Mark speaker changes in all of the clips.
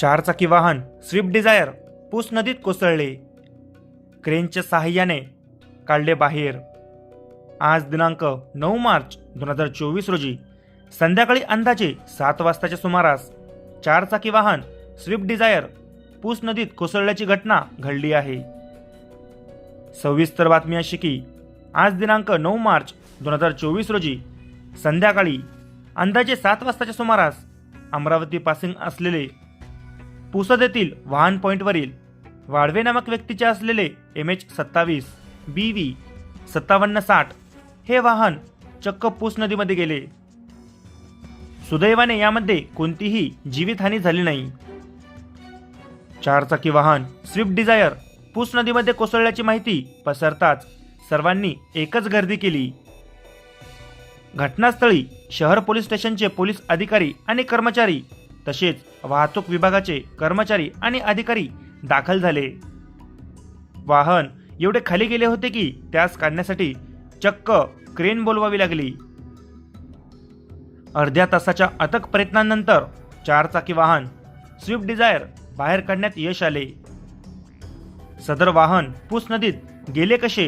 Speaker 1: चारचाकी वाहन Swift Dzire पूस नदीत कोसळले. क्रेनच्या सहाय्याने काढले बाहेर. आज दिनांक नऊ मार्च दोन हजार चोवीस रोजी संध्याकाळी अंदाजे सात वाजताच्या सुमारास चारचाकी वाहन स्विफ्ट डिझायर पूस नदीत कोसळल्याची घटना घडली आहे. सविस्तर बातमी अशी की आज दिनांक नऊ मार्च दोन हजार चोवीस रोजी संध्याकाळी अंदाजे सात वाजताच्या सुमारास अमरावती पासिंग असलेले पुसद येथील वाहन पॉईंटवरील वाळवे नामक व्यक्तीचे असलेले एम एच सत्तावीस बी व्ही सत्तावन्न साठ हे वाहन चक्क पूस नदीमध्ये गेले. सुदैवाने यामध्ये कोणतीही जीवितहानी झाली नाही. चारचाकी वाहन स्विफ्ट डिझायर पूस नदीमध्ये कोसळल्याची माहिती पसरताच सर्वांनी एकच गर्दी केली. घटनास्थळी शहर पोलीस स्टेशनचे पोलीस अधिकारी आणि कर्मचारी तसेच वाहतूक विभागाचे कर्मचारी आणि अधिकारी दाखल झाले. वाहन एवढे खाली गेले होते की त्यास काढण्यासाठी चक्क क्रेन बोलवावी लागली. अर्ध्या तासाच्या अथक प्रयत्नांनंतर चारचाकी वाहन स्विफ्ट डिझायर बाहेर काढण्यात यश आले. सदर वाहन पूस नदीत गेले कसे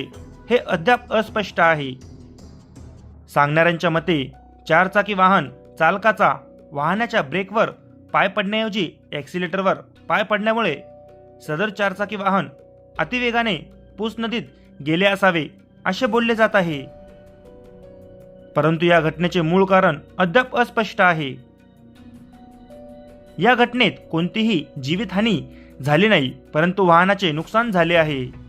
Speaker 1: हे अद्याप अस्पष्ट आहे. सांगणाऱ्यांच्या मते चारचाकी वाहन चालकाचा वाहनाच्या ब्रेकवर पाय पडण्याऐवजी ॲक्सिलेटरवर पाय पडल्यामुळे सदर चारचाकी वाहन अतिवेगाने पूस नदीत गेले असावे असे बोलले जात आहे. परंतु या घटनेचे मूळ कारण अद्याप अस्पष्ट आहे. या घटनेत कोणतीही जीवितहानी झाली नाही परंतु वाहनाचे नुकसान झाले आहे.